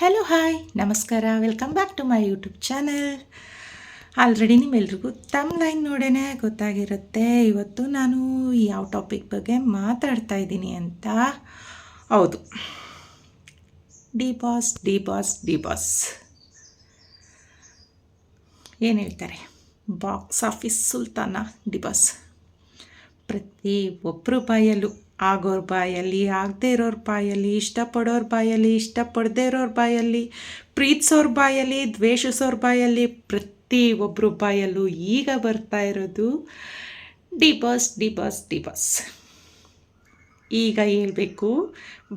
Hello hi ನಮಸ್ಕಾರ. Welcome back to my YouTube channel already ನಿಮ್ಮೆಲ್ರಿಗೂ ತಮ್ಮ ಲೈನ್ ನೋಡೇ ಗೊತ್ತಾಗಿರುತ್ತೆ. ಇವತ್ತು ನಾನು ಯಾವ ಟಾಪಿಕ್ ಬಗ್ಗೆ ಮಾತಾಡ್ತಾ ಇದ್ದೀನಿ ಅಂತ. ಹೌದು. D boss D boss D boss ಏನು ಹೇಳ್ತಾರೆ? ಬಾಕ್ಸ್ ಆಫೀಸ್ ಸುಲ್ತಾನ ಡಿ ಬಾಸ್ ಪ್ರತಿ ಒಬ್ಬರು ಬಾಯಲ್ಲೂ ಆಗೋರ ಬಾಯಲ್ಲಿ ಆಗದೇ ಇರೋರ ಬಾಯಲ್ಲಿ, ಇಷ್ಟಪಡೋರ ಬಾಯಲ್ಲಿ ಇಷ್ಟಪಡದೇ ಇರೋರ ಬಾಯಲ್ಲಿ, ಪ್ರೀತಿಸೋರ ಬಾಯಲ್ಲಿ, ದ್ವೇಷಿಸೋರ ಬಾಯಲ್ಲಿ ಪ್ರತಿ ಒಬ್ಬರು ಬಾಯಲ್ಲೂ ಈಗ ಬರ್ತಾ ಇರೋದು D boss D boss D boss ಈಗ ಹೇಳಬೇಕು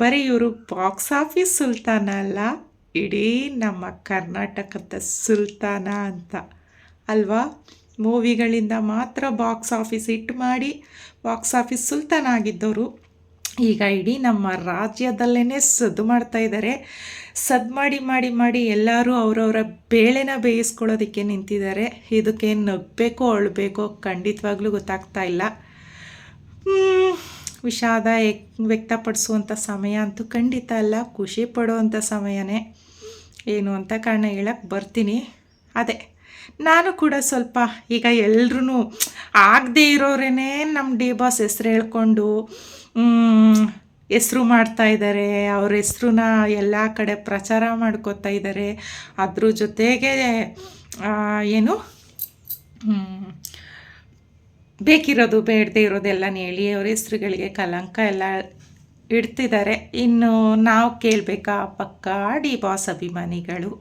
ಬರೀ ಇವರು ಬಾಕ್ಸ್ ಆಫೀಸ್ ಸುಲ್ತಾನ ಅಲ್ಲ, ಇಡೀ ನಮ್ಮ ಕರ್ನಾಟಕದ ಸುಲ್ತಾನ ಅಂತ. ಅಲ್ವಾ? ಮೂವಿಗಳಿಂದ ಮಾತ್ರ ಬಾಕ್ಸ್ ಆಫೀಸ್ ಹಿಟ್ ಮಾಡಿ ಬಾಕ್ಸ್ ಆಫೀಸ್ ಸುಲ್ತಾನ ಆಗಿದ್ದವರು ಈಗ ಇಡೀ ನಮ್ಮ ರಾಜ್ಯದಲ್ಲೇ ಸದ್ದು ಮಾಡ್ತಾ ಇದ್ದಾರೆ. ಸದ್ದು ಮಾಡಿ ಮಾಡಿ ಮಾಡಿ ಎಲ್ಲರೂ ಅವರವರ ಬೇಳೆನ ಬೇಯಿಸ್ಕೊಳ್ಳೋದಕ್ಕೆ ನಿಂತಿದ್ದಾರೆ. ಇದಕ್ಕೆ ನಗ್ಬೇಕೋ ಅಳಬೇಕೋ ಖಂಡಿತವಾಗ್ಲೂ ಗೊತ್ತಾಗ್ತಾ ಇಲ್ಲ. ವಿಷಾದ ವ್ಯಕ್ತಪಡಿಸುವಂಥ ಸಮಯ ಅಂತೂ ಖಂಡಿತ ಅಲ್ಲ. ಖುಷಿ ಪಡುವಂಥ ಸಮಯನೇ. ಏನು ಅಂತ ಕಾರಣ ಹೇಳಕ್ಕೆ ಬರ್ತೀನಿ. ಅದೇ. ನಾನು ಕೂಡ ಸ್ವಲ್ಪ ಈಗ ಎಲ್ರೂ ಆಗದೇ ಇರೋರೇ ನಮ್ಮ ಡಿ ಬಾಸ್ ಹೆಸ್ರು ಹೇಳ್ಕೊಂಡು ಹೆಸ್ರು ಮಾಡ್ತಾ ಇದ್ದಾರೆ ಅವ್ರ ಹೆಸ್ರನ್ನ ಎಲ್ಲ ಕಡೆ ಪ್ರಚಾರ ಮಾಡ್ಕೋತಾ ಇದ್ದಾರೆ ಅದ್ರ ಜೊತೆಗೆ ಏನು ಬೇಕಿರೋದು ಬೇಡದೇ ಇರೋದೆಲ್ಲ ಹೇಳಿ ಅವ್ರ ಹೆಸ್ರುಗಳಿಗೆ ಕಲಂಕ ಎಲ್ಲ ಇಡ್ತಿದ್ದಾರೆ ಇನ್ನು ನಾವು ಕೇಳಬೇಕಾ ಪಕ್ಕ ಡಿ ಬಾಸ್ ಅಭಿಮಾನಿಗಳು.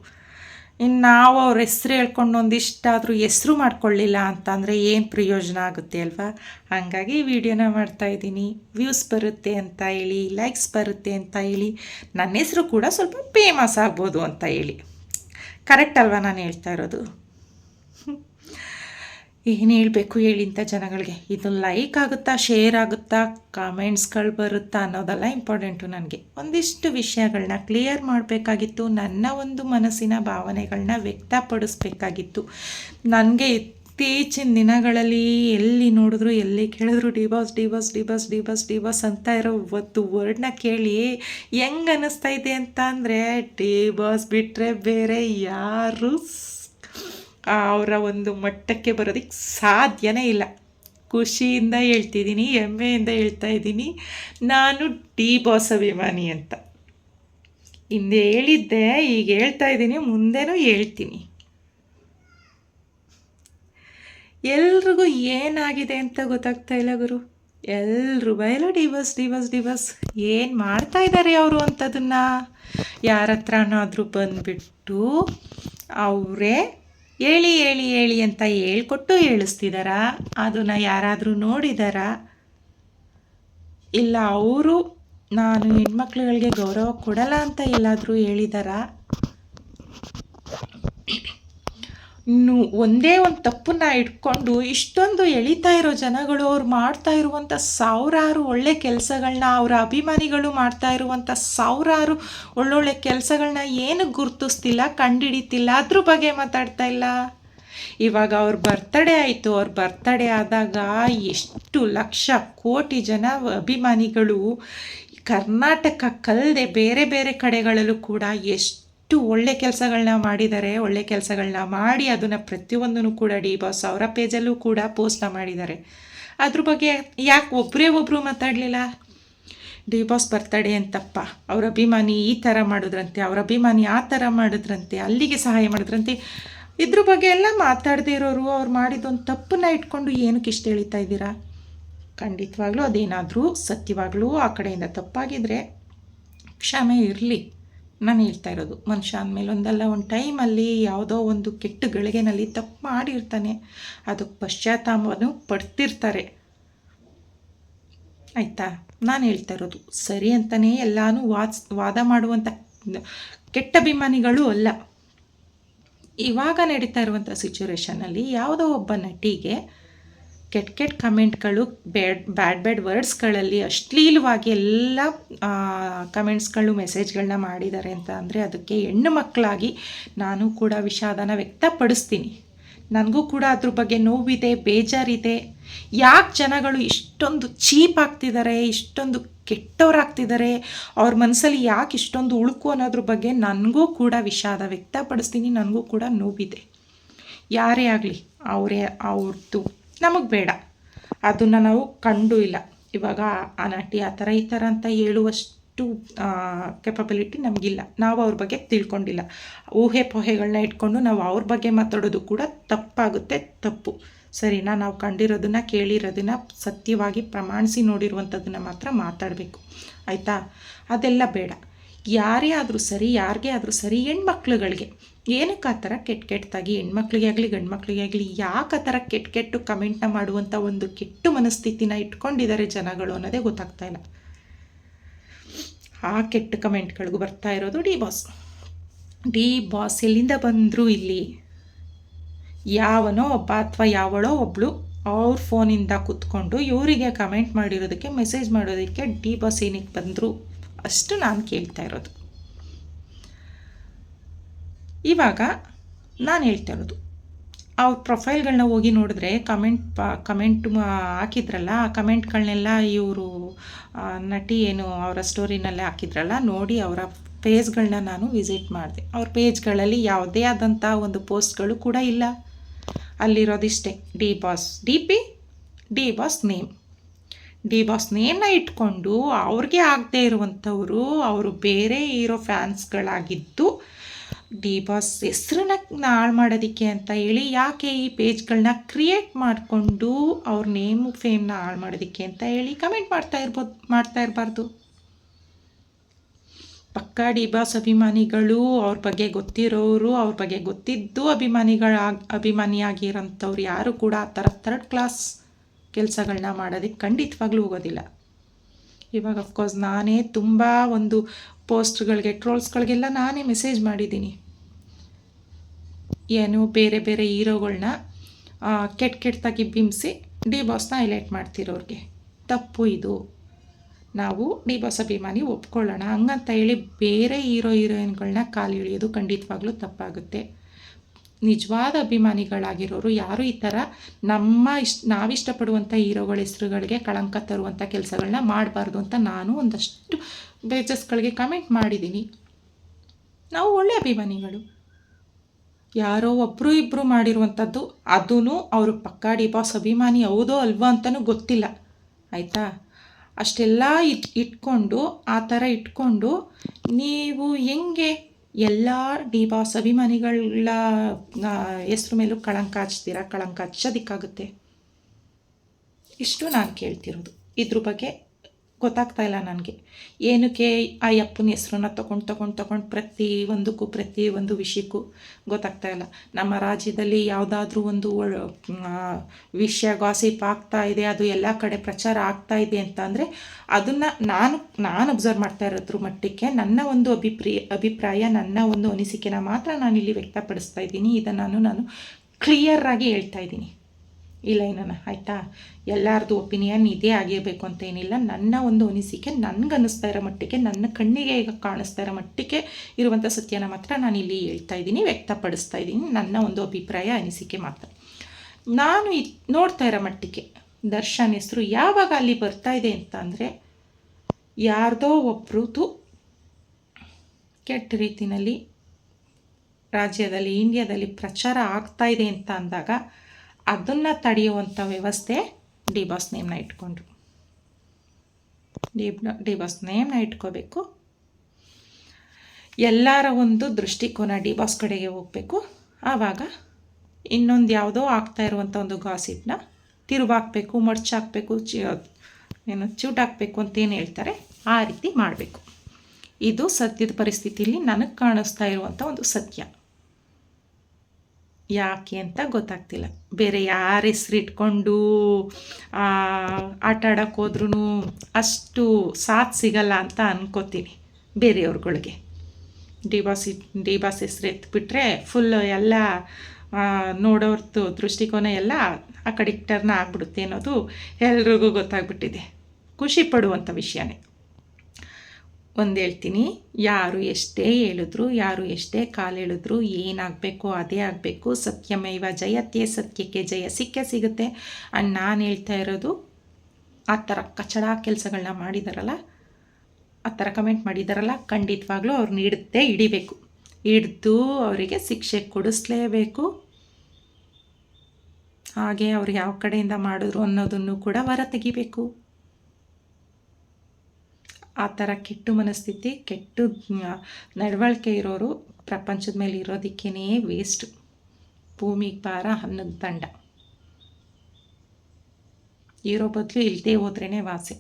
ಇನ್ನು ನಾವು ಅವ್ರ ಹೆಸ್ರು ಹೇಳ್ಕೊಂಡು ಒಂದಿಷ್ಟಾದರೂ ಹೆಸ್ರು ಮಾಡ್ಕೊಳ್ಳಿಲ್ಲ ಅಂತಂದರೆ ಏನು ಪ್ರಯೋಜನ ಆಗುತ್ತೆ ಅಲ್ವಾ? ಹಾಗಾಗಿ ವಿಡಿಯೋನ ಮಾಡ್ತಾಯಿದ್ದೀನಿ ವ್ಯೂಸ್ ಬರುತ್ತೆ ಅಂತ ಹೇಳಿ ಲೈಕ್ಸ್ ಬರುತ್ತೆ ಅಂತ ಹೇಳಿ, ನನ್ನ ಹೆಸರು ಕೂಡ ಸ್ವಲ್ಪ ಫೇಮಸ್ ಆಗ್ಬೋದು ಅಂತ ಹೇಳಿ. ಕರೆಕ್ಟ್ ಅಲ್ವಾ ನಾನು ಹೇಳ್ತಾ ಇರೋದು? ಏನು ಹೇಳಬೇಕು ಹೇಳಿ ಇಂಥ ಜನಗಳಿಗೆ. ಇದು ಲೈಕ್ ಆಗುತ್ತಾ ಶೇರ್ ಆಗುತ್ತಾ ಕಾಮೆಂಟ್ಸ್ಗಳು ಬರುತ್ತಾ ಅನ್ನೋದೆಲ್ಲ ಇಂಪಾರ್ಟೆಂಟು ನನಗೆ. ಒಂದಿಷ್ಟು ವಿಷಯಗಳನ್ನ ಕ್ಲಿಯರ್ ಮಾಡಬೇಕಾಗಿತ್ತು, ನನ್ನ ಒಂದು ಮನಸ್ಸಿನ ಭಾವನೆಗಳನ್ನ ವ್ಯಕ್ತಪಡಿಸ್ಬೇಕಾಗಿತ್ತು. ನನಗೆ ಇತ್ತೀಚಿನ ದಿನಗಳಲ್ಲಿ ಎಲ್ಲಿ ನೋಡಿದ್ರು, ಎಲ್ಲಿ ಕೇಳಿದ್ರು ಡಿವಾಸ್ ಡಿವಾಸ್ ಡಿವಾಸ್ ಡಿವಾಸ್ ಡಿವಾಸ್ ಅಂತ ಇರೋ ಒಂದು ವರ್ಡ್ನ ಕೇಳಿ ಹೆಂಗೆ ಅನ್ನಿಸ್ತಾ ಇದೆ ಅಂತ ಅಂದರೆ ಡಿವಾಸ್ ಬಿಟ್ಟರೆ ಬೇರೆ ಯಾರು ಅವರ ಒಂದು ಮಟ್ಟಕ್ಕೆ ಬರೋದಕ್ಕೆ ಸಾಧ್ಯನೇ ಇಲ್ಲ. ಖುಷಿಯಿಂದ ಹೇಳ್ತಿದ್ದೀನಿ, ಹೆಮ್ಮೆಯಿಂದ ಹೇಳ್ತಾ ಇದ್ದೀನಿ. ನಾನು ಡಿ ಬಾಸ್ ಅಭಿಮಾನಿ ಅಂತ. ಹಿಂದೆ ಹೇಳಿದ್ದೆ, ಈಗ ಹೇಳ್ತಾ ಇದ್ದೀನಿ, ಮುಂದೆನೂ ಹೇಳ್ತೀನಿ. ಎಲ್ರಿಗೂ ಏನಾಗಿದೆ ಅಂತ ಗೊತ್ತಾಗ್ತಾ ಇಲ್ಲ ಗುರು. ಎಲ್ಲರೂ ಬಯಲು ಡಿವರ್ಸ್ ಡಿವರ್ಸ್ ಡಿವಸ್ ಏನು ಮಾಡ್ತಾ ಇದ್ದಾರೆ ಅವರು ಅಂಥದನ್ನು ಯಾರ ಹತ್ರನಾದರೂ ಬಂದುಬಿಟ್ಟು ಅವರೇ ಹೇಳಿ ಹೇಳಿ ಹೇಳಿ ಅಂತ ಹೇಳ್ಕೊಟ್ಟು ಹೇಳಿಸ್ತಿದ್ದಾರಾ ಅದನ್ನು ಯಾರಾದರೂ ನೋಡಿದಾರಾ? ಇಲ್ಲ, ಅವರು ನಾನು ಹೆಣ್ಮಕ್ಳುಗಳಿಗೆ ಗೌರವ ಕೊಡಲ್ಲ ಅಂತ ಎಲ್ಲಾದರೂ ಹೇಳಿದಾರಾ ಇನ್ನು ಒಂದೇ ಒಂದು ತಪ್ಪನ್ನ ಇಟ್ಕೊಂಡು ಇಷ್ಟೊಂದು ಎಳಿತಾ ಇರೋ ಜನಗಳು ಅವ್ರು ಮಾಡ್ತಾ ಇರುವಂಥ ಸಾವಿರಾರು ಒಳ್ಳೆ ಕೆಲಸಗಳನ್ನ ಅವರ ಅಭಿಮಾನಿಗಳು ಮಾಡ್ತಾ ಇರುವಂಥ ಸಾವಿರಾರು ಒಳ್ಳೊಳ್ಳೆ ಕೆಲಸಗಳನ್ನ ಏನು ಗುರುತಿಸ್ತಿಲ್ಲ ಕಂಡುಹಿಡಿತಿಲ್ಲ ಅದ್ರ ಬಗ್ಗೆ ಮಾತಾಡ್ತಾ ಇಲ್ಲ. ಇವಾಗ ಅವ್ರ ಬರ್ತಡೇ ಆಯಿತು, ಅವ್ರ ಬರ್ತಡೇ ಆದಾಗ ಎಷ್ಟು ಲಕ್ಷ, ಕೋಟಿ ಜನ ಅಭಿಮಾನಿಗಳು ಕರ್ನಾಟಕ ಕಲ್ಲದೆ ಬೇರೆ ಬೇರೆ ಕಡೆಗಳಲ್ಲೂ ಕೂಡ ಎಷ್ಟು ಎಷ್ಟು ಒಳ್ಳೆ ಕೆಲಸಗಳನ್ನ ಮಾಡಿದ್ದಾರೆ ಒಳ್ಳೆ ಕೆಲಸಗಳನ್ನ ಮಾಡಿ ಅದನ್ನು ಪ್ರತಿಯೊಂದನ್ನು ಕೂಡ ಡಿ ಬಾಸ್ ಅವರ ಪೇಜಲ್ಲೂ ಕೂಡ ಪೋಸ್ಟ್ನ ಮಾಡಿದ್ದಾರೆ. ಅದ್ರ ಬಗ್ಗೆ ಯಾಕೆ ಒಬ್ಬರೇ ಒಬ್ಬರು ಮಾತಾಡಲಿಲ್ಲ? ಡಿ ಬಾಸ್ ಬರ್ತಡೆ ಅಂತಪ್ಪ. ಅವ್ರ ಅಭಿಮಾನಿ ಈ ಥರ ಮಾಡಿದ್ರಂತೆ, ಅವ್ರ ಅಭಿಮಾನಿ ಆ ಥರ ಮಾಡಿದ್ರಂತೆ, ಅಲ್ಲಿಗೆ ಸಹಾಯ ಮಾಡಿದ್ರಂತೆ. ಇದ್ರ ಬಗ್ಗೆ ಎಲ್ಲ ಮಾತಾಡದೇ ಇರೋರು ಅವ್ರು ಮಾಡಿದೊಂದು ತಪ್ಪನ್ನ ಇಟ್ಕೊಂಡು ಏನಕ್ಕೆ ಇಷ್ಟ ಹೇಳ್ತಾ ಇದ್ದೀರಾ? ಖಂಡಿತವಾಗ್ಲೂ ಅದೇನಾದರೂ ಸತ್ಯವಾಗ್ಲೂ ಆ ಕಡೆಯಿಂದ ತಪ್ಪಾಗಿದ್ದರೆ ಕ್ಷಮೆ ಇರಲಿ. ನಾನು ಹೇಳ್ತಾ ಇರೋದು, ಮನುಷ್ಯ ಅಂದಮೇಲೆ ಒಂದಲ್ಲ ಒಂದು ಟೈಮಲ್ಲಿ ಯಾವುದೋ ಒಂದು ಕೆಟ್ಟ ಗಳಿಗೆನಲ್ಲಿ ತಪ್ಪು ಮಾಡಿರ್ತಾನೆ. ಅದಕ್ಕೆ ಪಶ್ಚಾತ್ತಾಪನೂ ಪಡ್ತಿರ್ತಾರೆ. ಆಯಿತಾ? ನಾನು ಹೇಳ್ತಾ ಇರೋದು, ಸರಿ ಅಂತಲೇ ಎಲ್ಲನೂ ವಾದ ವಾದ ಮಾಡುವಂಥ ಕೆಟ್ಟ ಅಭಿಮಾನಿಗಳು ಅಲ್ಲ. ಇವಾಗ ನಡೀತಾ ಇರುವಂಥ ಸಿಚುವೇಷನಲ್ಲಿ ಯಾವುದೋ ಒಬ್ಬ ನಟಿಗೆ ಕೆಟ್ಟ ಕೆಟ್ಟ ಕಮೆಂಟ್ಗಳು, ಬ್ಯಾಡ್ ಬ್ಯಾಡ್ ಬ್ಯಾಡ್ ವರ್ಡ್ಸ್ಗಳಲ್ಲಿ ಅಶ್ಲೀಲವಾಗಿ ಎಲ್ಲ ಕಮೆಂಟ್ಸ್ಗಳು, ಮೆಸೇಜ್ಗಳನ್ನ ಮಾಡಿದ್ದಾರೆ ಅಂತ ಅಂದರೆ ಅದಕ್ಕೆ ಹೆಣ್ಣು ಮಕ್ಕಳಾಗಿ ನಾನು ಕೂಡ ವಿಷಾದನ ವ್ಯಕ್ತಪಡಿಸ್ತೀನಿ. ನನಗೂ ಕೂಡ ಅದ್ರ ಬಗ್ಗೆ ನೋವಿದೆ, ಬೇಜಾರಿದೆ. ಯಾಕೆ ಜನಗಳು ಇಷ್ಟೊಂದು ಚೀಪ್ ಆಗ್ತಿದ್ದಾರೆ, ಇಷ್ಟೊಂದು ಕೆಟ್ಟವರಾಗ್ತಿದ್ದಾರೆ, ಅವ್ರ ಮನಸ್ಸಲ್ಲಿ ಯಾಕೆ ಇಷ್ಟೊಂದು ಉಳುಕು ಅನ್ನೋದ್ರ ಬಗ್ಗೆ ನನಗೂ ಕೂಡ ವಿಷಾದ ವ್ಯಕ್ತಪಡಿಸ್ತೀನಿ, ನನಗೂ ಕೂಡ ನೋವಿದೆ. ಯಾರೇ ಆಗಲಿ, ಅವರೇ ಅವ್ರದ್ದು ನಮಗೆ ಬೇಡ. ಅದನ್ನು ನಾವು ಕಂಡು ಇಲ್ಲ. ಇವಾಗ ಆ ನಾಟಿ ಆ ಥರ ಈ ಥರ ಅಂತ ಹೇಳುವಷ್ಟು ಕೆಪಬಿಲಿಟಿ ನಮಗಿಲ್ಲ. ನಾವು ಅವ್ರ ಬಗ್ಗೆ ತಿಳ್ಕೊಂಡಿಲ್ಲ. ಊಹೆ ಪೋಹೆಗಳನ್ನ ಇಟ್ಕೊಂಡು ನಾವು ಅವ್ರ ಬಗ್ಗೆ ಮಾತಾಡೋದು ಕೂಡ ತಪ್ಪಾಗುತ್ತೆ, ತಪ್ಪು. ಸರಿನಾ? ನಾವು ಕಂಡಿರೋದನ್ನು, ಕೇಳಿರೋದನ್ನು ಸತ್ಯವಾಗಿ ಪ್ರಮಾಣಿಸಿ ನೋಡಿರುವಂಥದ್ದನ್ನು ಮಾತ್ರ ಮಾತಾಡಬೇಕು. ಆಯಿತಾ? ಅದೆಲ್ಲ ಬೇಡ. ಯಾರೇ ಆದರೂ ಸರಿ, ಯಾರಿಗೇ ಆದರೂ ಸರಿ, ಹೆಣ್ಮಕ್ಳುಗಳಿಗೆ. ಏನಕ್ಕೆ ಆ ಥರ ಕೆಟ್ಟ ಕೆಟ್ಟದಾಗಿ ಹೆಣ್ಮಕ್ಳಿಗೆ ಆಗಲಿ ಗಂಡು ಮಕ್ಕಳಿಗೆ ಆಗಲಿ, ಯಾಕೆ ಆ ಥರ ಕೆಟ್ಟ ಕೆಟ್ಟು ಕಮೆಂಟ್ನ ಮಾಡುವಂಥ ಒಂದು ಕೆಟ್ಟು ಮನಸ್ಥಿತಿನ ಇಟ್ಕೊಂಡಿದ್ದಾರೆ ಜನಗಳು ಅನ್ನೋದೇ ಗೊತ್ತಾಗ್ತಾ ಇಲ್ಲ. ಆ ಕೆಟ್ಟ ಕಮೆಂಟ್ಗಳಿಗೂ ಬರ್ತಾ ಇರೋದು ಡಿ ಬಾಸ್. ಡಿ ಬಾಸ್ ಎಲ್ಲಿಂದ ಬಂದರು ಇಲ್ಲಿ? ಯಾವನೋ ಒಬ್ಬ ಅಥವಾ ಯಾವಳೋ ಒಬ್ಬಳು ಅವ್ರ ಫೋನಿಂದ ಕೂತ್ಕೊಂಡು ಇವರಿಗೆ ಕಮೆಂಟ್ ಮಾಡಿರೋದಕ್ಕೆ ಮೆಸೇಜ್ ಮಾಡೋದಕ್ಕೆ ಡಿ ಬಾಸ್ ಏನಕ್ಕೆ ಬಂದರು ಅಷ್ಟು ನಾನು ಕೇಳ್ತಾ ಇರೋದು. ಇವಾಗ ನಾನು ಹೇಳ್ತಾ ಇರೋದು. ಅವ್ರ ಪ್ರೊಫೈಲ್ಗಳನ್ನ ಹೋಗಿ ನೋಡಿದ್ರೆ ಕಮೆಂಟ್ ಪ ಕಮೆಂಟ್ ಹಾಕಿದ್ರಲ್ಲ, ಆ ಕಮೆಂಟ್ಗಳನ್ನೆಲ್ಲ ಇವರು ನಟಿ ಏನು ಅವರ ಸ್ಟೋರಿನಲ್ಲೇ ಹಾಕಿದ್ರಲ್ಲ, ನೋಡಿ ಅವರ ಪೇಜ್ಗಳನ್ನ ನಾನು ವಿಸಿಟ್ ಮಾಡಿದೆ. ಅವ್ರ ಪೇಜ್ಗಳಲ್ಲಿ ಯಾವುದೇ ಆದಂಥ ಒಂದು ಪೋಸ್ಟ್ಗಳು ಕೂಡ ಇಲ್ಲ. ಅಲ್ಲಿರೋದಿಷ್ಟೇ. D boss D P D boss name D boss ನೇಮ್ನ ಇಟ್ಕೊಂಡು ಅವ್ರಿಗೆ ಆಗದೇ ಇರುವಂಥವರು, ಅವರು ಬೇರೆ ಇರೋ ಫ್ಯಾನ್ಸ್ಗಳಾಗಿದ್ದು ಡಿ ಬಾಸ್ ಹೆಸ್ರನ್ನ ಹಾಳು ಮಾಡೋದಕ್ಕೆ ಅಂತ ಹೇಳಿ ಯಾಕೆ ಈ ಪೇಜ್ಗಳನ್ನ ಕ್ರಿಯೇಟ್ ಮಾಡಿಕೊಂಡು ಅವ್ರ ನೇಮು ಫೇಮ್ನ ಹಾಳು ಮಾಡೋದಕ್ಕೆ ಅಂತ ಹೇಳಿ ಕಮೆಂಟ್ ಮಾಡ್ತಾ ಇರ್ಬೋದು, ಮಾಡ್ತಾ ಇರಬಾರ್ದು. ಪಕ್ಕಾ ಡಿ ಬಾಸ್ ಅಭಿಮಾನಿಗಳು, ಅವ್ರ ಬಗ್ಗೆ ಗೊತ್ತಿರೋರು ಅವ್ರ ಬಗ್ಗೆ ಗೊತ್ತಿದ್ದು ಅಭಿಮಾನಿಗಳ ಅಭಿಮಾನಿಯಾಗಿರೋಂಥವ್ರು ಯಾರು ಕೂಡ ಆ ಥರ ಥರ್ಡ್ ಕ್ಲಾಸ್ ಕೆಲಸಗಳನ್ನ ಮಾಡೋದಕ್ಕೆ ಖಂಡಿತವಾಗ್ಲೂ ಹೋಗೋದಿಲ್ಲ. ಇವಾಗ ಅಫ್ಕೋರ್ಸ್ ನಾನೇ ತುಂಬ ಒಂದು ಪೋಸ್ಟ್ಗಳಿಗೆ, ಟ್ರೋಲ್ಸ್ಗಳಿಗೆಲ್ಲ ನಾನೇ ಮೆಸೇಜ್ ಮಾಡಿದ್ದೀನಿ. ಏನು ಬೇರೆ ಬೇರೆ ಹೀರೋಗಳನ್ನ ಕೆಟ್ಟ ಕೆಟ್ಟದಾಗಿ ಬಿಂಬಿಸಿ ಡಿ ಬಾಸ್ನ ಹೈಲೈಟ್ ಮಾಡ್ತಿರೋರಿಗೆ. ತಪ್ಪು ಇದು. ನಾವು ಡಿ ಬಾಸ್ ಅಭಿಮಾನಿ ಒಪ್ಕೊಳ್ಳೋಣ. ಹಂಗಂತ ಹೇಳಿ ಬೇರೆ ಹೀರೋ ಹೀರೋಯಿನ್ಗಳನ್ನ ಕಾಲು ಇಳಿಯೋದು ಖಂಡಿತವಾಗ್ಲೂ ತಪ್ಪಾಗುತ್ತೆ. ನಿಜವಾದ ಅಭಿಮಾನಿಗಳಾಗಿರೋರು ಯಾರು ಈ ಥರ ನಮ್ಮ ಇಷ್ಟ ನಾವಿಷ್ಟಪಡುವಂಥ ಹೀರೋಗಳ ಹೆಸರುಗಳಿಗೆ ಕಳಂಕ ತರುವಂಥ ಕೆಲಸಗಳನ್ನ ಮಾಡಬಾರ್ದು ಅಂತ ನಾನು ಒಂದಷ್ಟು ಬೇಜಸ್ಗಳಿಗೆ ಕಮೆಂಟ್ ಮಾಡಿದ್ದೀನಿ. ನಾವು ಒಳ್ಳೆ ಅಭಿಮಾನಿಗಳು. ಯಾರೋ ಒಬ್ಬರು ಇಬ್ಬರು ಮಾಡಿರುವಂಥದ್ದು ಅದೂ ಅವರು ಪಕ್ಕಾಡಿ ಬಾಸ್, ಅಭಿಮಾನಿ ಹೌದೋ ಅಲ್ವೋ ಅಂತಲೂ ಗೊತ್ತಿಲ್ಲ. ಆಯಿತಾ? ಅಷ್ಟೆಲ್ಲ ಇಟ್ ಇಟ್ಕೊಂಡು, ಆ ಥರ ಇಟ್ಕೊಂಡು ನೀವು ಹೆಂಗೆ ಎಲ್ಲ ಡಿ ಬಾಸ್ ಅಭಿಮಾನಿಗಳ ಹೆಸರು ಮೇಲೂ ಕಳಂಕ ಹಚ್ತೀರಾ? ಕಳಂಕ ಹಚ್ಚೋದಿಕ್ಕಾಗುತ್ತೆ. ಇಷ್ಟು ನಾನು ಕೇಳ್ತಿರೋದು. ಇದ್ರ ಬಗ್ಗೆ ಗೊತ್ತಾಗ್ತಾ ಇಲ್ಲ ನನಗೆ. ಏನಕ್ಕೆ ಆ ಅಪ್ಪನ ಹೆಸ್ರನ್ನ ತೊಗೊಂಡು ತೊಗೊಂಡು ತೊಗೊಂಡು ಪ್ರತಿ ಒಂದಕ್ಕೂ, ಪ್ರತಿ ಒಂದು ವಿಷಯಕ್ಕೂ ಗೊತ್ತಾಗ್ತಾ ಇಲ್ಲ. ನಮ್ಮ ರಾಜ್ಯದಲ್ಲಿ ಯಾವುದಾದ್ರೂ ಒಂದು ವಿಷಯ ಗಾಸಿಪ್ ಆಗ್ತಾ ಇದೆ, ಅದು ಎಲ್ಲ ಕಡೆ ಪ್ರಚಾರ ಆಗ್ತಾ ಇದೆ ಅಂತ ಅಂದರೆ ಅದನ್ನು ನಾನು ನಾನು ಅಬ್ಸರ್ವ್ ಮಾಡ್ತಾ ಇರೋದ್ರ ಮಟ್ಟಕ್ಕೆ ನನ್ನ ಒಂದು ಅಭಿಪ್ರಾಯ ಅಭಿಪ್ರಾಯ, ನನ್ನ ಒಂದು ಅನಿಸಿಕೆನ ಮಾತ್ರ ನಾನು ಇಲ್ಲಿ ವ್ಯಕ್ತಪಡಿಸ್ತಾ ಇದ್ದೀನಿ. ಇದನ್ನು ನಾನು ನಾನು ಕ್ಲಿಯರಾಗಿ ಹೇಳ್ತಾ ಇದ್ದೀನಿ. ಇಲ್ಲ ಏನನ ಆಯಿತಾ? ಎಲ್ಲರದು ಒಪಿನಿಯನ್ ಇದೇ ಆಗಿರಬೇಕು ಅಂತ ಏನಿಲ್ಲ ನನ್ನ ಒಂದು ಅನಿಸಿಕೆ, ನನಗೆ ಅನ್ನಿಸ್ತಾ ಇರೋ ಮಟ್ಟಿಗೆ, ನನ್ನ ಕಣ್ಣಿಗೆ ಈಗ ಕಾಣಿಸ್ತಾ ಇರೋ ಮಟ್ಟಿಗೆ ಇರುವಂಥ ಸತ್ಯನ ಮಾತ್ರ ನಾನು ಇಲ್ಲಿ ಹೇಳ್ತಾ ಇದ್ದೀನಿ, ವ್ಯಕ್ತಪಡಿಸ್ತಾ ಇದ್ದೀನಿ. ನನ್ನ ಒಂದು ಅಭಿಪ್ರಾಯ, ಅನಿಸಿಕೆ ಮಾತ್ರ. ನಾನು ಇ ನೋಡ್ತಾ ಇರೋ ಮಟ್ಟಿಗೆ ದರ್ಶನ್ ಹೆಸರು ಯಾವಾಗ ಅಲ್ಲಿ ಬರ್ತಾ ಇದೆ ಅಂತ ಅಂದರೆ, ಯಾರ್ದೋ ಒಬ್ಬರದು ಕೆಟ್ಟ ರೀತಿಯಲ್ಲಿ ರಾಜ್ಯದಲ್ಲಿ ಇಂಡಿಯಾದಲ್ಲಿ ಪ್ರಚಾರ ಆಗ್ತಾ ಇದೆ ಅಂತ ಅಂದಾಗ ಅದನ್ನು ತಡೆಯುವಂಥ ವ್ಯವಸ್ಥೆ ಡಿ ಬಾಸ್ ನೇಮ್ನ ಇಟ್ಕೊಂಡ್ರು. ಡಿ ಡಿ ಬಾಸ್ ನೇಮ್ನ ಇಟ್ಕೋಬೇಕು. ಎಲ್ಲರ ಒಂದು ದೃಷ್ಟಿಕೋನ ಡಿ ಬಾಸ್ ಕಡೆಗೆ ಹೋಗಬೇಕು. ಆವಾಗ ಇನ್ನೊಂದು ಯಾವುದೋ ಆಗ್ತಾ ಇರುವಂಥ ಒಂದು ಗಾಸಿಪ್ನ ತಿರುವಾಕಬೇಕು, ಮಡ್ಚಾಕಬೇಕು, ಚಿ, ಏನು ಚೂಟಾಕಬೇಕು ಅಂತ ಏನು ಹೇಳ್ತಾರೆ ಆ ರೀತಿ ಮಾಡಬೇಕು. ಇದು ಸದ್ಯದ ಪರಿಸ್ಥಿತಿಯಲ್ಲಿ ನನಗೆ ಕಾಣಿಸ್ತಾ ಇರುವಂಥ ಒಂದು ಸತ್ಯ. ಯಾಕೆ ಅಂತ ಗೊತ್ತಾಗ್ತಿಲ್ಲ. ಬೇರೆ ಯಾರ ಹೆಸ್ರು ಇಟ್ಕೊಂಡು ಆಟ ಆಡೋಕೆ ಹೋದ್ರೂ ಅಷ್ಟು ಸಾಥ್ ಸಿಗಲ್ಲ ಅಂತ ಅನ್ಕೋತೀನಿ ಬೇರೆಯವ್ರುಗಳಿಗೆ. ಡಿಬಾಸ್ ಡಿ ಬಾಸ್ ಹೆಸ್ರು ಎತ್ಬಿಟ್ರೆ ಫುಲ್ ಎಲ್ಲ ನೋಡೋರ್ದು ದೃಷ್ಟಿಕೋನ ಎಲ್ಲ ಆ ಕಡೆ ಟರ್ನ ಆಗ್ಬಿಡುತ್ತೆ ಅನ್ನೋದು ಎಲ್ರಿಗೂ ಗೊತ್ತಾಗ್ಬಿಟ್ಟಿದೆ. ಖುಷಿ ಪಡುವಂಥ ವಿಷಯನೇ. ಒಂದು ಹೇಳ್ತೀನಿ. ಯಾರು ಎಷ್ಟೇ ಹೇಳಿದ್ರು, ಯಾರು ಎಷ್ಟೇ ಕಾಲು ಹೇಳಿದ್ರು, ಏನಾಗಬೇಕು ಅದೇ ಆಗಬೇಕು. ಸತ್ಯಮೇವ ಜಯತೆ ಸತ್ಯಕ್ಕೆ ಜಯ. ಸಿಕ್ಕೇ ಸಿಗುತ್ತೆ. ಅಂಡ್ ನಾನು ಹೇಳ್ತಾ ಇರೋದು, ಆ ಥರ ಕಚಡ ಕೆಲಸಗಳನ್ನ ಮಾಡಿದಾರಲ್ಲ, ಆ ಥರ ಕಮೆಂಟ್ ಮಾಡಿದಾರಲ್ಲ, ಖಂಡಿತವಾಗ್ಲೂ ಅವ್ರನ್ನ ಹಿಡ್ದೇ ಹಿಡಿಬೇಕು. ಹಿಡಿದು ಅವರಿಗೆ ಶಿಕ್ಷೆ ಕೊಡಿಸ್ಲೇಬೇಕು. ಹಾಗೆ ಅವ್ರು ಯಾವ ಕಡೆಯಿಂದ ಮಾಡಿದ್ರು ಅನ್ನೋದನ್ನು ಕೂಡ ಹೊರ ತೆಗಿಬೇಕು. ಆ ಥರ ಕೆಟ್ಟು ಮನಸ್ಥಿತಿ, ಕೆಟ್ಟು ನಡವಳಿಕೆ ಇರೋರು ಪ್ರಪಂಚದ ಮೇಲೆ ಇರೋದಕ್ಕೇ ವೇಸ್ಟ್ ಭೂಮಿಗೆ ಪಾರ ಅನ್ನದ ದಂಡ. ಇರೋ ಬದಲು ಇಲ್ಲದೆ ಹೋದ್ರೇ ವಾಸಿ.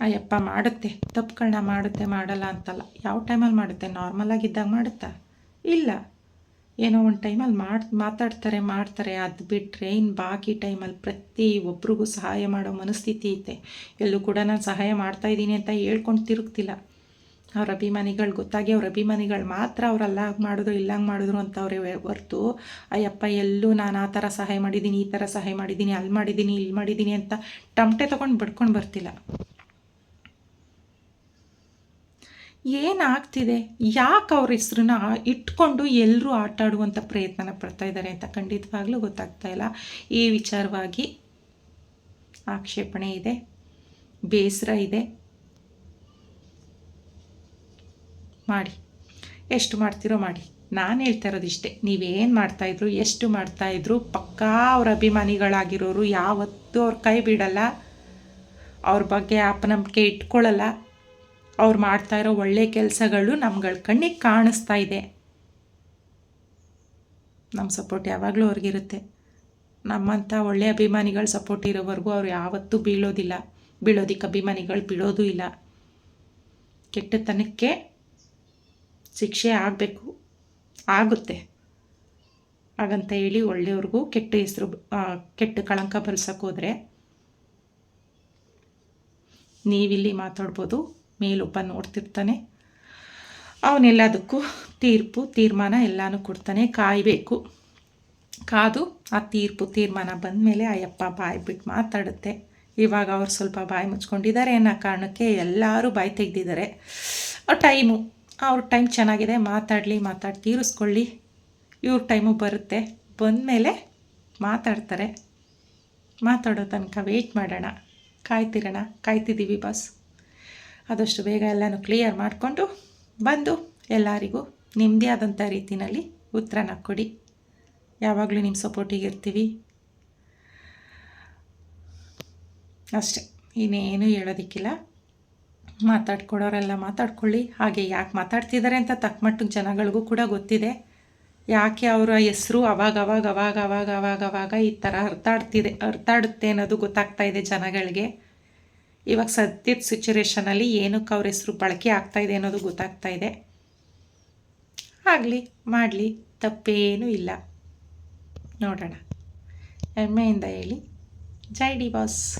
ಅಯ್ಯಪ್ಪ, ಮಾಡುತ್ತೆ. ತಪ್ಪುಗಳನ್ನ ಮಾಡುತ್ತೆ, ಮಾಡಲ್ಲ ಅಂತಲ್ಲ. ಯಾವ ಟೈಮಲ್ಲಿ ಮಾಡುತ್ತೆ? ನಾರ್ಮಲಾಗಿದ್ದಾಗ ಮಾಡುತ್ತಾ? ಇಲ್ಲ. ಏನೋ ಒಂದು ಟೈಮಲ್ಲಿ ಮಾಡಿ, ಮಾತಾಡ್ತಾರೆ, ಮಾಡ್ತಾರೆ. ಅದು ಬಿಟ್ಟರೆ ಇನ್ನು ಬಾಕಿ ಟೈಮಲ್ಲಿ ಪ್ರತಿ ಒಬ್ರಿಗೂ ಸಹಾಯ ಮಾಡೋ ಮನಸ್ಥಿತಿ ಐತೆ. ಎಲ್ಲೂ ಕೂಡ ನಾನು ಸಹಾಯ ಮಾಡ್ತಾಯಿದ್ದೀನಿ ಅಂತ ಹೇಳ್ಕೊಂಡು ತಿರುಗ್ತಿಲ್ಲ. ಅವ್ರ ಅಭಿಮಾನಿಗಳು ಗೊತ್ತಾಗಿ ಅವ್ರ ಅಭಿಮಾನಿಗಳು ಮಾತ್ರ ಅವ್ರು ಹಾಗೆ ಮಾಡಿದ್ರು ಇಲ್ಲಂಗೆ ಮಾಡಿದ್ರು ಅಂತ ಅವರೇ ಹೊರ್ತು, ಅಯ್ಯಪ್ಪ, ಎಲ್ಲೂ ನಾನು ಆ ಥರ ಸಹಾಯ ಮಾಡಿದ್ದೀನಿ, ಈ ಥರ ಸಹಾಯ ಮಾಡಿದ್ದೀನಿ ಅಲ್ಲಿ ಮಾಡಿದ್ದೀನಿ ಇಲ್ಲಿ ಮಾಡಿದ್ದೀನಿ ಅಂತ ಟಮಟೆ ತೊಗೊಂಡು ಬಡ್ಕೊಂಡು ಬರ್ತಿಲ್ಲ. ಏನಾಗ್ತಿದೆ? ಯಾಕೆ ಅವ್ರ ಹೆಸ್ರನ್ನ ಇಟ್ಕೊಂಡು ಎಲ್ಲರೂ ಆಟ ಆಡುವಂಥ ಪ್ರಯತ್ನನ ಪಡ್ತಾ ಇದ್ದಾರೆ ಅಂತ ಖಂಡಿತವಾಗ್ಲೂ ಗೊತ್ತಾಗ್ತಾ ಇಲ್ಲ. ಈ ವಿಚಾರವಾಗಿ ಆಕ್ಷೇಪಣೆ ಇದೆ, ಬೇಸರ ಇದೆ. ಮಾಡಿ, ಎಷ್ಟು ಮಾಡ್ತಿರೋ ಮಾಡಿ. ನಾನು ಹೇಳ್ತಾ ಇರೋದು ಇಷ್ಟೇ. ನೀವೇನು ಮಾಡ್ತಾಯಿದ್ರು ಎಷ್ಟು ಮಾಡ್ತಾಯಿದ್ರು ಪಕ್ಕಾ ಅವ್ರ ಅಭಿಮಾನಿಗಳಾಗಿರೋರು ಯಾವತ್ತೂ ಅವ್ರ ಕೈ ಬಿಡಲ್ಲ. ಅವ್ರ ಬಗ್ಗೆ ಅಪನಂಬಿಕೆ ಇಟ್ಕೊಳ್ಳಲ್ಲ. ಅವ್ರು ಮಾಡ್ತಾ ಇರೋ ಒಳ್ಳೆ ಕೆಲಸಗಳು ನಮ್ಗಳ ಕಣ್ಣಿಗೆ ಕಾಣಿಸ್ತಾ ಇದೆ. ನಮ್ಮ ಸಪೋರ್ಟ್ ಯಾವಾಗಲೂ ಅವ್ರಿಗಿರುತ್ತೆ. ನಮ್ಮಂಥ ಒಳ್ಳೆ ಅಭಿಮಾನಿಗಳು ಸಪೋರ್ಟ್ ಇರೋವರೆಗೂ ಅವ್ರು ಯಾವತ್ತೂ ಬೀಳೋದಿಲ್ಲ. ಬೀಳೋದಿಕ್ಕೆ ಅಭಿಮಾನಿಗಳು ಬೀಳೋದೂ ಇಲ್ಲ. ಕೆಟ್ಟತನಕ್ಕೆ ಶಿಕ್ಷೆ ಆಗಬೇಕು. ಆಗುತ್ತೆ. ಹಾಗಂತ ಹೇಳಿ ಒಳ್ಳೆಯವ್ರಿಗೂ ಕೆಟ್ಟ ಹೆಸರು ಕೆಟ್ಟ ಕಳಂಕ ಬಲ್ಸೋಕೆ ನೀವಿಲ್ಲಿ ಮಾತಾಡ್ಬೋದು. ಮೇಲೊಬ್ಬ ನೋಡ್ತಿರ್ತಾನೆ. ಅವನೆಲ್ಲದಕ್ಕೂ ತೀರ್ಪು, ತೀರ್ಮಾನ ಎಲ್ಲನೂ ಕೊಡ್ತಾನೆ. ಕಾಯಬೇಕು. ಕಾದು ಆ ತೀರ್ಪು, ತೀರ್ಮಾನ ಬಂದ ಮೇಲೆ ಅಯ್ಯಪ್ಪ ಬಾಯಿ ಬಿಟ್ಟು ಮಾತಾಡುತ್ತೆ. ಇವಾಗ ಅವ್ರು ಸ್ವಲ್ಪ ಬಾಯಿ ಮುಚ್ಕೊಂಡಿದ್ದಾರೆ ಅನ್ನೋ ಕಾರಣಕ್ಕೆ ಎಲ್ಲರೂ ಬಾಯಿ ತೆಗೆದಿದ್ದಾರೆ. ಟೈಮು, ಅವ್ರ ಟೈಮ್ ಚೆನ್ನಾಗಿದೆ. ಮಾತಾಡಲಿ, ಮಾತಾಡಿ, ತೀರಿಸ್ಕೊಳ್ಳಿ. ಇವ್ರ ಟೈಮು ಬರುತ್ತೆ. ಬಂದಮೇಲೆ ಮಾತಾಡ್ತಾರೆ. ಮಾತಾಡೋ ತನಕ ವೆಯ್ಟ್ ಮಾಡೋಣ. ಕಾಯ್ತಿರೋಣ. ಕಾಯ್ತಿದ್ದೀವಿ ಬಸ್ ಆದಷ್ಟು ಬೇಗ ಎಲ್ಲನೂ ಕ್ಲಿಯರ್ ಮಾಡಿಕೊಂಡು ಬಂದು ಎಲ್ಲರಿಗೂ ನಿಮ್ಮದೇ ಆದಂಥ ರೀತಿಯಲ್ಲಿ ಉತ್ತರನ ಕೊಡಿ. ಯಾವಾಗಲೂ ನಿಮ್ಮ ಸಪೋರ್ಟಿಗೆ ಇರ್ತೀವಿ. ಅಷ್ಟೆ, ಇನ್ನೇನು ಹೇಳೋದಿಕ್ಕಿಲ್ಲ. ಮಾತಾಡ್ಕೊಡೋರೆಲ್ಲ ಮಾತಾಡ್ಕೊಳ್ಳಿ. ಹಾಗೆ ಯಾಕೆ ಮಾತಾಡ್ತಿದ್ದಾರೆ ಅಂತ ತಕ್ಕಮಟ್ಟಿಗೆ ಜನಗಳಿಗೂ ಕೂಡ ಗೊತ್ತಿದೆ. ಯಾಕೆ ಅವರ ಹೆಸರು ಅವಾಗ ಅವಾಗ ಅವಾಗ ಅವಾಗ ಅವಾಗ ಅವಾಗ ಈ ಥರ ಹರ್ತಾಡ್ತಿದೆ ಅರ್ತಾಡುತ್ತೆ ಅನ್ನೋದು ಗೊತ್ತಾಗ್ತಾ ಇದೆ ಜನಗಳಿಗೆ. ಇವಾಗ ಸದ್ಯದ ಸಿಚುರೇಷನಲ್ಲಿ ಏನಕ್ಕೆ ಅವ್ರ ಹೆಸರು ಬಳಕೆ ಆಗ್ತಾಯಿದೆ ಅನ್ನೋದು ಗೊತ್ತಾಗ್ತಾ ಇದೆ. ಆಗಲಿ, ಮಾಡಲಿ, ತಪ್ಪೇನೂ ಇಲ್ಲ. ನೋಡೋಣ. ಹೆಮ್ಮೆಯಿಂದ ಹೇಳಿ. ಜೈ ಡಿ ಬಾಸ್.